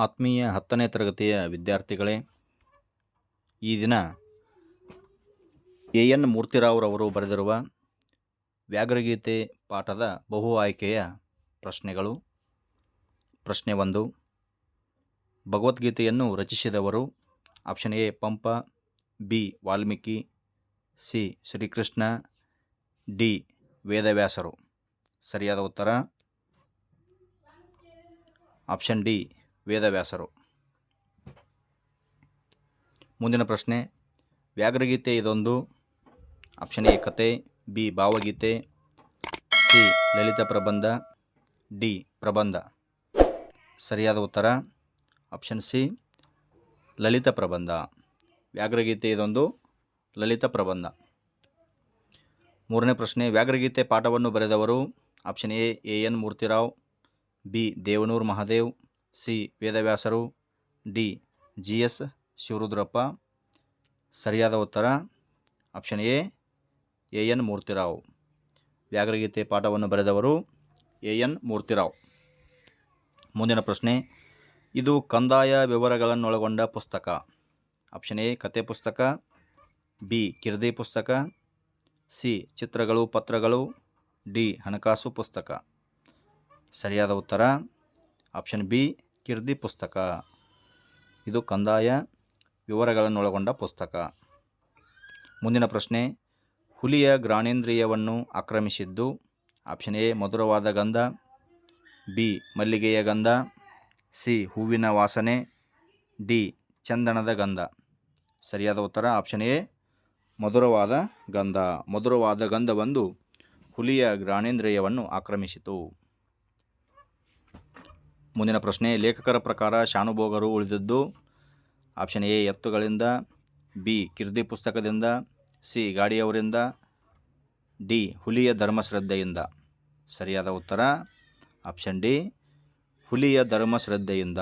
ಆತ್ಮೀಯ ಹತ್ತನೇ ತರಗತಿಯ ವಿದ್ಯಾರ್ಥಿಗಳೇ, ಈ ದಿನ ಎ. ಎನ್. ಮೂರ್ತಿರಾವ್ರವರು ಬರೆದಿರುವ ವ್ಯಾಘ್ರಗೀತೆ ಪಾಠದ ಬಹು ಆಯ್ಕೆಯ ಪ್ರಶ್ನೆಗಳು. ಪ್ರಶ್ನೆ ಒಂದು, ಭಗವದ್ಗೀತೆಯನ್ನು ರಚಿಸಿದವರು option A, Pampa, B, Valmiki, C, Srikrishna, D, ವೇದವ್ಯಾಸರು. ಸರಿಯಾದ ಉತ್ತರ? ಆಪ್ಷನ್ ಡಿ ವೇದವ್ಯಾಸರು. ಮುಂದಿನ ಪ್ರಶ್ನೆ, ವ್ಯಾಘ್ರಗೀತೆ ಇದೊಂದು, ಆಪ್ಷನ್ ಎ ಕತೆ, ಬಿ ಭಾವಗೀತೆ, ಸಿ ಲಲಿತ ಪ್ರಬಂಧ, ಡಿ ಪ್ರಬಂಧ. ಸರಿಯಾದ ಉತ್ತರ, ಆಪ್ಷನ್ ಸಿ ಲಲಿತ ಪ್ರಬಂಧ. ವ್ಯಾಘ್ರಗೀತೆ ಇದೊಂದು, ಲಲಿತ ಪ್ರಬಂಧ. ಮೂರನೇ ಪ್ರಶ್ನೆ, ವ್ಯಾಘ್ರಗೀತೆ ಪಾಠವನ್ನು ಬರೆದವರು, option A A N Murthyrao, B Devanur Mahadev C. ವೇದವ್ಯಾಸರು, ಡಿ. G S Shivarudrappa. ಸರಿಯಾದ ಉತ್ತರ, option A A. N. Murthyrao. ವ್ಯಾಘ್ರಗೀತೆ ಪಾಠವನ್ನು ಬರೆದವರು ಎ. ಎನ್. ಮೂರ್ತಿರಾವ್. ಮುಂದಿನ ಪ್ರಶ್ನೆ, ಇದು ಕಂದಾಯ ವಿವರಗಳನ್ನೊಳಗೊಂಡ ಪುಸ್ತಕ. ಆಪ್ಷನ್ ಎ, ಕತೆ ಪುಸ್ತಕ. ಬಿ, ಕಿರ್ದಿ ಪುಸ್ತಕ. ಸಿ, ಚಿತ್ರಗಳು, ಪತ್ರಗಳು. ಡಿ, ಹಣಕಾಸು ಪುಸ್ತಕ. ಸರಿಯಾದ ಉತ್ತರ, ಆಪ್ಷನ್ ಬಿ ಕಿರ್ದಿ ಪುಸ್ತಕ. ಇದು ಕಂದಾಯ ವಿವರಗಳನ್ನೊಳಗೊಂಡ ಪುಸ್ತಕ. ಮುಂದಿನ ಪ್ರಶ್ನೆ, ಹುಲಿಯ ಗ್ರಾಣೇಂದ್ರಿಯವನ್ನು ಆಕ್ರಮಿಸಿದ್ದು, ಆಪ್ಷನ್ ಎ, ಮಧುರವಾದ ಗಂಧ, ಬಿ, ಮಲ್ಲಿಗೆಯ ಗಂಧ, ಸಿ, ಹೂವಿನ ವಾಸನೆ, ಡಿ, ಚಂದನದ ಗಂಧ. ಸರಿಯಾದ ಉತ್ತರ ಆಪ್ಷನ್ ಎ, ಮಧುರವಾದ ಗಂಧ. ಮಧುರವಾದ ಗಂಧ ಬಂದು ಹುಲಿಯ ಗ್ರಾಣೇಂದ್ರಿಯವನ್ನು ಆಕ್ರಮಿಸಿತು. ಮುಂದಿನ ಪ್ರಶ್ನೆ, ಲೇಖಕರ ಪ್ರಕಾರ ಶಾನುಭೋಗರು ಉಳಿದದ್ದು? ಆಪ್ಷನ್ ಎ, ಎತ್ತುಗಳಿಂದ, ಬಿ, ಕಿರ್ದಿ ಪುಸ್ತಕದಿಂದ, ಸಿ, ಗಾಡಿಯವರಿಂದ, ಡಿ, ಹುಲಿಯ ಧರ್ಮಶ್ರದ್ಧೆಯಿಂದ. ಸರಿಯಾದ ಉತ್ತರ? ಆಪ್ಷನ್ ಡಿ, ಹುಲಿಯ ಧರ್ಮಶ್ರದ್ಧೆಯಿಂದ.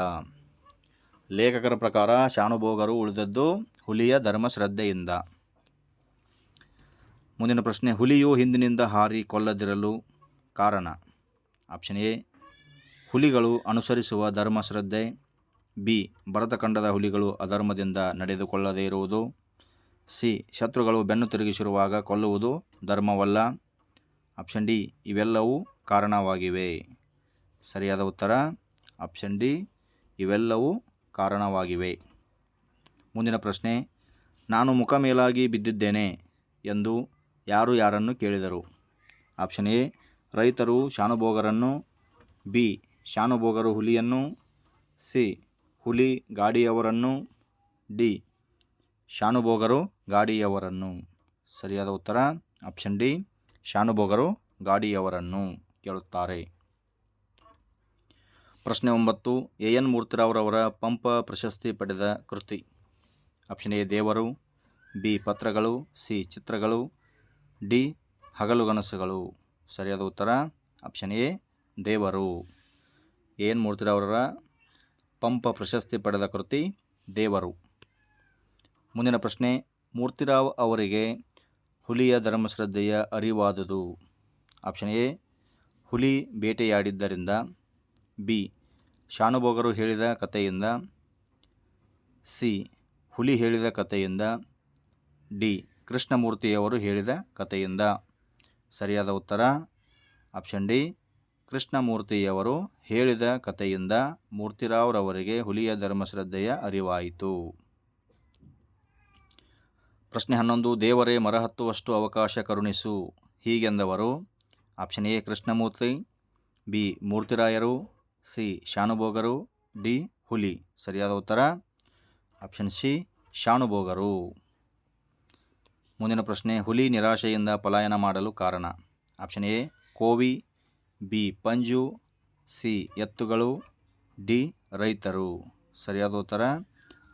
ಲೇಖಕರ ಪ್ರಕಾರ ಶಾನುಭೋಗರು ಉಳಿದದ್ದು ಹುಲಿಯ ಧರ್ಮಶ್ರದ್ಧೆಯಿಂದ. ಮುಂದಿನ ಪ್ರಶ್ನೆ, ಹುಲಿಯು ಹಿಂದಿನಿಂದ ಹಾರಿ ಕೊಲ್ಲದಿರಲು ಕಾರಣ? ಆಪ್ಷನ್ ಎ ಹುಲಿಗಳು ಅನುಸರಿಸುವ ಧರ್ಮಶ್ರದ್ಧೆ ಬಿ. ಭರತಖಂಡದ ಹುಲಿಗಳು ಅಧರ್ಮದಿಂದ ನಡೆದುಕೊಳ್ಳದೇ ಇರುವುದು. ಸಿ. ಶತ್ರುಗಳು ಬೆನ್ನು ತಿರುಗಿಸಿರುವಾಗ ಕೊಲ್ಲುವುದು ಧರ್ಮವಲ್ಲ. Option D. ಇವೆಲ್ಲವೂ ಕಾರಣವಾಗಿವೆ. ಸರಿಯಾದ ಉತ್ತರ? Option D. ಇವೆಲ್ಲವೂ ಕಾರಣವಾಗಿವೆ. ಮುಂದಿನ ಪ್ರಶ್ನೆ. ನಾನು ಮುಖ ಮೇಲಾಗಿ ಬಿದ್ದಿದ್ದೇನೆ ಎಂದು ಯಾರು ಯಾರನ್ನು ಕೇಳಿದರು? Option A. ರೈತರು, ಶಾನುಭೋಗರನ್ನು. ಬಿ. ಶಾನುಭೋಗರು ಹುಲಿಯನ್ನು ಸಿ. ಹುಲಿ ಗಾಡಿಯವರನ್ನು ಡಿ. ಶಾನುಭೋಗರು ಗಾಡಿಯವರನ್ನು. ಸರಿಯಾದ ಉತ್ತರ? Option D. ಶಾನುಭೋಗರು ಗಾಡಿಯವರನ್ನು ಕೇಳುತ್ತಾರೆ. ಪ್ರಶ್ನೆ ಒಂಬತ್ತು. ಎ. ಎನ್. ಮೂರ್ತಿರಾವ್ರವರ ಪಂಪ ಪ್ರಶಸ್ತಿ ಪಡೆದ ಕೃತಿ? Option A. ದೇವರು. ಬಿ. ಪತ್ರಗಳು. ಸಿ. ಚಿತ್ರಗಳು. ಡಿ. ಹಗಲುಗನಸುಗಳು. ಸರಿಯಾದ ಉತ್ತರ? Option A. ದೇವರು. ಎ ಮೂರ್ತಿರ ಮೂರ್ತಿರಾವ್ರವರ ಪಂಪ ಪ್ರಶಸ್ತಿ ಪಡೆದ ಕೃತಿ ದೇವರು. ಮುಂದಿನ ಪ್ರಶ್ನೆ, ಮೂರ್ತಿರಾವ್ ಅವರಿಗೆ ಹುಲಿಯ ಧರ್ಮಶ್ರದ್ಧೆಯ ಅರಿವಾದುದು. ಆಪ್ಷನ್ ಎ, ಹುಲಿ ಬೇಟೆಯಾಡಿದ್ದರಿಂದ. ಬಿ, ಶಾನುಭೋಗರು ಹೇಳಿದ ಕಥೆಯಿಂದ. ಸಿ, ಹುಲಿ ಹೇಳಿದ ಕಥೆಯಿಂದ. ಡಿ, ಕೃಷ್ಣಮೂರ್ತಿಯವರು ಹೇಳಿದ ಕಥೆಯಿಂದ. ಸರಿಯಾದ ಉತ್ತರ? ಆಪ್ಷನ್ ಡಿ ಕೃಷ್ಣಮೂರ್ತಿಯವರು ಹೇಳಿದ ಕಥೆಯಿಂದ ಮೂರ್ತಿರಾವ್ರವರಿಗೆ ಹುಲಿಯ ಧರ್ಮಶ್ರದ್ಧೆಯ ಅರಿವಾಯಿತು. ಪ್ರಶ್ನೆ ಹನ್ನೊಂದು, ದೇವರೇ ಮರಹತ್ತುವಷ್ಟು ಅವಕಾಶ ಕರುಣಿಸು. ಹೀಗೆಂದವರು, ಆಪ್ಷನ್ ಎ, ಕೃಷ್ಣಮೂರ್ತಿ, ಬಿ, ಮೂರ್ತಿರಾಯರು, ಸಿ, ಶಾನುಭೋಗರು, ಡಿ, ಹುಲಿ. ಸರಿಯಾದ ಉತ್ತರ? ಆಪ್ಷನ್ ಸಿ, ಶಾನುಭೋಗರು. ಮುಂದಿನ ಪ್ರಶ್ನೆ, ಹುಲಿ ನಿರಾಶೆಯಿಂದ ಪಲಾಯನ ಮಾಡಲು ಕಾರಣ. ಆಪ್ಷನ್ ಎ, ಕೋವಿ ಬಿ. ಪಂಜು, ಸಿ. ಎತ್ತುಗಳು, ಡಿ. ರೈತರು. ಸರಿಯಾದ ಉತ್ತರ?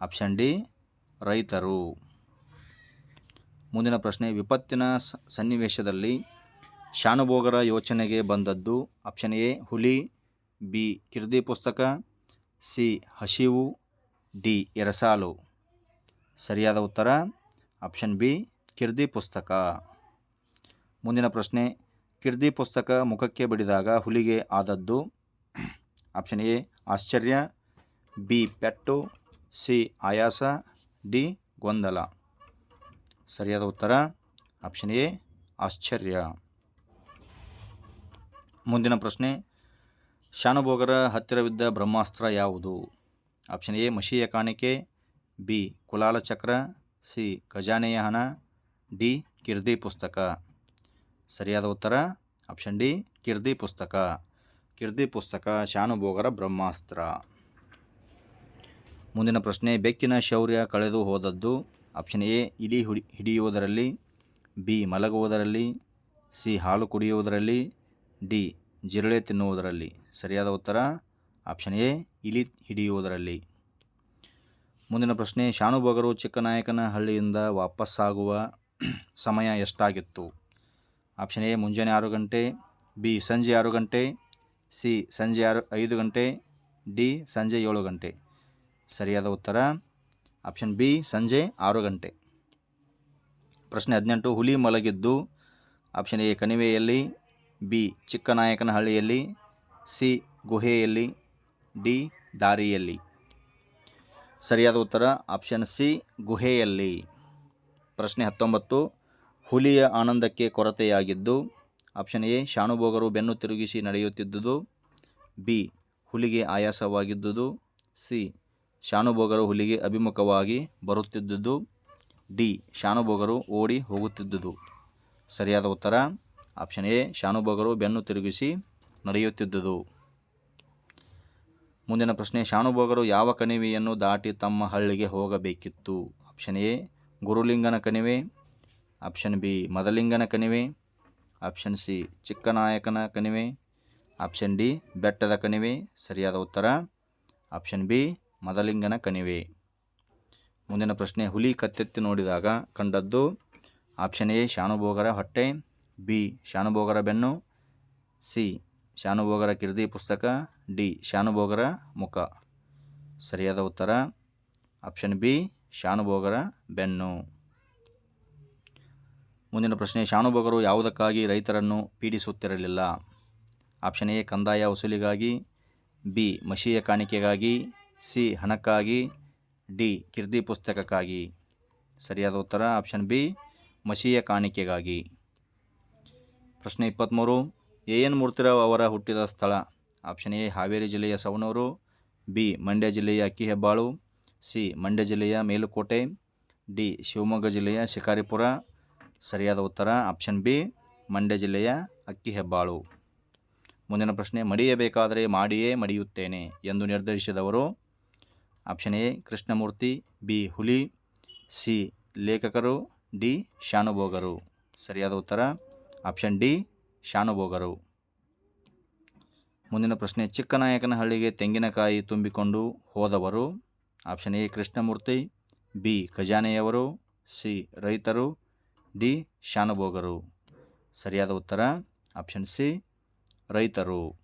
Option D. ರೈತರು. ಮುಂದಿನ ಪ್ರಶ್ನೆ, ವಿಪತ್ತಿನ ಸನ್ನಿವೇಶದಲ್ಲಿ ಶಾನುಭೋಗರ ಯೋಚನೆಗೆ ಬಂದದ್ದು ಆಪ್ಷನ್ ಎ, ಹುಲಿ, ಬಿ. ಕಿರ್ದಿ ಪುಸ್ತಕ, ಸಿ. ಹಸಿವು, ಡಿ. ಎರಸಾಲು. ಸರಿಯಾದ ಉತ್ತರ? ಆಪ್ಷನ್ ಬಿ, ಕಿರ್ದಿ ಪುಸ್ತಕ. ಮುಂದಿನ ಪ್ರಶ್ನೆ ಕಿರ್ದಿ ಪುಸ್ತಕ ಮುಖಕ್ಕೆ ಬಿಡಿದಾಗ ಹುಲಿಗೆ ಆದದ್ದು. ಆಪ್ಷನ್ ಎ, ಆಶ್ಚರ್ಯ. ಬಿ, ಪೆಟ್ಟು. ಸಿ, ಆಯಾಸ. ಡಿ, ಗೊಂದಲ. ಸರಿಯಾದ ಉತ್ತರ? ಆಪ್ಷನ್ ಎ, ಆಶ್ಚರ್ಯ. ಮುಂದಿನ ಪ್ರಶ್ನೆ. ಶಾನುಭೋಗರ ಹತ್ತಿರವಿದ್ದ ಬ್ರಹ್ಮಾಸ್ತ್ರ ಯಾವುದು? ಆಪ್ಷನ್ ಎ ಮಷಿಯ ಕಾಣಿಕೆ. ಬಿ ಕುಲಾಲ ಚಕ್ರ ಸಿ, ಖಜಾನೆಯ ಹಣ. ಡಿ, ಕಿರ್ದಿ ಪುಸ್ತಕ. ಸರಿಯಾದ ಉತ್ತರ? ಆಪ್ಷನ್ ಡಿ ಕಿರ್ದಿ ಪುಸ್ತಕ. ಕಿರ್ದಿ ಪುಸ್ತಕ, ಶಾನುಭೋಗರ ಬ್ರಹ್ಮಾಸ್ತ್ರ. ಮುಂದಿನ ಪ್ರಶ್ನೆ, ಬೆಕ್ಕಿನ ಶೌರ್ಯ ಕಳೆದು ಹೋದದ್ದು. ಆಪ್ಷನ್ ಎ, ಇಲಿ ಹುಡಿ, ಹಿಡಿಯುವುದರಲ್ಲಿ. ಬಿ, ಮಲಗುವುದರಲ್ಲಿ. ಸಿ, ಹಾಲು ಕುಡಿಯುವುದರಲ್ಲಿ. ಡಿ, ಜಿರಳೆ ತಿನ್ನುವುದರಲ್ಲಿ. ಸರಿಯಾದ ಉತ್ತರ? ಆಪ್ಷನ್ ಎ, ಇಲಿ ಹಿಡಿಯುವುದರಲ್ಲಿ. ಮುಂದಿನ ಪ್ರಶ್ನೆ, ಶಾನುಭೋಗರು ಚಿಕ್ಕನಾಯಕನ ಹಳ್ಳಿಯಿಂದ ವಾಪಸ್ಸಾಗುವ ಸಮಯ ಎಷ್ಟಾಗಿತ್ತು? ಆಪ್ಷನ್ ಎ ಮುಂಜಾನೆ ಆರು ಗಂಟೆ, ಬಿ ಸಂಜೆ ಆರು ಗಂಟೆ, ಸಿ ಸಂಜೆ ಆರು, ಐದು ಗಂಟೆ, ಡಿ ಸಂಜೆ ಏಳು ಗಂಟೆ. ಸರಿಯಾದ ಉತ್ತರ? ಆಪ್ಷನ್ ಬಿ ಸಂಜೆ ಆರು ಗಂಟೆ. ಪ್ರಶ್ನೆ ಹದಿನೆಂಟು, ಹುಲಿ ಮಲಗಿದ್ದು. ಆಪ್ಷನ್ ಎ ಕಣಿವೆಯಲ್ಲಿ, ಬಿ ಚಿಕ್ಕನಾಯಕನಹಳ್ಳಿಯಲ್ಲಿ, ಸಿ ಗುಹೆಯಲ್ಲಿ, ಡಿ ದಾರಿಯಲ್ಲಿ. ಸರಿಯಾದ ಉತ್ತರ? ಆಪ್ಷನ್ ಸಿ ಗುಹೆಯಲ್ಲಿ. ಪ್ರಶ್ನೆ ಹತ್ತೊಂಬತ್ತು ಹುಲಿಯ ಆನಂದಕ್ಕೆ ಕೊರತೆಯಾಗಿದ್ದು, ಆಪ್ಷನ್ ಎ ಶಾನುಭೋಗರು ಬೆನ್ನು ತಿರುಗಿಸಿ ನಡೆಯುತ್ತಿದ್ದುದು. ಬಿ, ಹುಲಿಗೆ ಆಯಾಸವಾಗಿದ್ದುದು. ಸಿ ಶಾನುಭೋಗರು ಹುಲಿಗೆ ಅಭಿಮುಖವಾಗಿ ಬರುತ್ತಿದ್ದುದು. ಡಿ ಶಾನುಭೋಗರು ಓಡಿ ಹೋಗುತ್ತಿದ್ದುದು. ಸರಿಯಾದ ಉತ್ತರ? ಆಪ್ಷನ್ ಎ ಶಾನುಭೋಗರು ಬೆನ್ನು ತಿರುಗಿಸಿ ನಡೆಯುತ್ತಿದ್ದುದು. ಮುಂದಿನ ಪ್ರಶ್ನೆ ಶಾನುಭೋಗರು ಯಾವ ಕಣಿವೆಯನ್ನು ದಾಟಿ ತಮ್ಮ ಹಳ್ಳಿಗೆ ಹೋಗಬೇಕಿತ್ತು? ಆಪ್ಷನ್ ಎ, ಗುರುಲಿಂಗನ ಕಣಿವೆ. ಆಪ್ಷನ್ ಬಿ ಮದಲಿಂಗನ ಕಣಿವೆ ಆಪ್ಷನ್ ಸಿ ಚಿಕ್ಕನಾಯಕನ ಕಣಿವೆ ಆಪ್ಷನ್ ಡಿ ಬೆಟ್ಟದ ಕಣಿವೆ ಸರಿಯಾದ ಉತ್ತರ ಆಪ್ಷನ್ ಬಿ ಮದಲಿಂಗನ ಕಣಿವೆ ಮುಂದಿನ ಪ್ರಶ್ನೆ ಹುಲಿ ಕತ್ತೆತ್ತಿ ನೋಡಿದಾಗ ಕಂಡದ್ದು ಆಪ್ಷನ್ ಎ ಶಾನುಭೋಗರ ಹೊಟ್ಟೆ ಬಿ ಶಾನುಭೋಗರ ಬೆನ್ನು ಸಿ ಶಾನುಭೋಗರ ಕಿರ್ದಿ ಪುಸ್ತಕ ಡಿ ಶಾನುಭೋಗರ ಮುಖ ಸರಿಯಾದ ಉತ್ತರ ಆಪ್ಷನ್ ಬಿ ಶಾನುಭೋಗರ ಬೆನ್ನು ಮುಂದಿನ ಪ್ರಶ್ನೆ ಶಾನುಭೋಗರು ಯಾವುದಕ್ಕಾಗಿ ರೈತರನ್ನು ಪೀಡಿಸುತ್ತಿರಲಿಲ್ಲ? ಆಪ್ಷನ್ ಎ, ಕಂದಾಯ ವಸೂಲಿಗಾಗಿ, ಬಿ ಮಷಿಯ ಕಾಣಿಕೆಗಾಗಿ, ಸಿ, ಹಣಕ್ಕಾಗಿ, ಡಿ, ಕಿರ್ದಿ ಪುಸ್ತಕಕ್ಕಾಗಿ. ಸರಿಯಾದ ಉತ್ತರ, ಆಪ್ಷನ್ ಬಿ ಮಸೀಯ ಕಾಣಿಕೆಗಾಗಿ. ಪ್ರಶ್ನೆ ಇಪ್ಪತ್ತ್ಮೂರು ಎ ಎನ್ ಮೂರ್ತಿರಾವ್ ಅವರ ಹುಟ್ಟಿದ ಸ್ಥಳ? ಆಪ್ಷನ್ ಎ, ಹಾವೇರಿ ಜಿಲ್ಲೆಯ ಸವಣೂರು, ಬಿ, ಮಂಡ್ಯ ಜಿಲ್ಲೆಯ ಅಕ್ಕಿಹೆಬ್ಬಾಳು, ಸಿ, ಮಂಡ್ಯ ಜಿಲ್ಲೆಯ ಮೇಲುಕೋಟೆ, ಡಿ, ಶಿವಮೊಗ್ಗ ಜಿಲ್ಲೆಯ ಶಿಕಾರಿಪುರ ಸರಿಯಾದ ಉತ್ತರ ಆಪ್ಷನ್ ಬಿ ಮಂಡ್ಯ ಜಿಲ್ಲೆಯ ಅಕ್ಕಿ ಹೆಬ್ಬಾಳು. ಮುಂದಿನ ಪ್ರಶ್ನೆ, ಮಡಿಯಬೇಕಾದರೆ ಮಾಡಿಯೇ ಮಡಿಯುತ್ತೇನೆ ಎಂದು ನಿರ್ಧರಿಸಿದವರು ಆಪ್ಷನ್ ಎ ಕೃಷ್ಣಮೂರ್ತಿ ಬಿ ಹುಲಿ ಸಿ ಲೇಖಕರು ಡಿ ಶಾನುಭೋಗರು. ಸರಿಯಾದ ಉತ್ತರ ಆಪ್ಷನ್ ಡಿ ಶಾನುಭೋಗರು. ಮುಂದಿನ ಪ್ರಶ್ನೆ, ಚಿಕ್ಕನಾಯಕನಹಳ್ಳಿಗೆ ತೆಂಗಿನಕಾಯಿ ತುಂಬಿಕೊಂಡು ಹೋದವರು ಆಪ್ಷನ್ ಎ ಕೃಷ್ಣಮೂರ್ತಿ ಬಿ ಖಜಾನೆಯವರು ಸಿ ರೈತರು ಡಿ. ಶಾನುಭೋಗರು. ಸರಿಯಾದ ಉತ್ತರ ಆಪ್ಷನ್ ಸಿ ರೈತರು.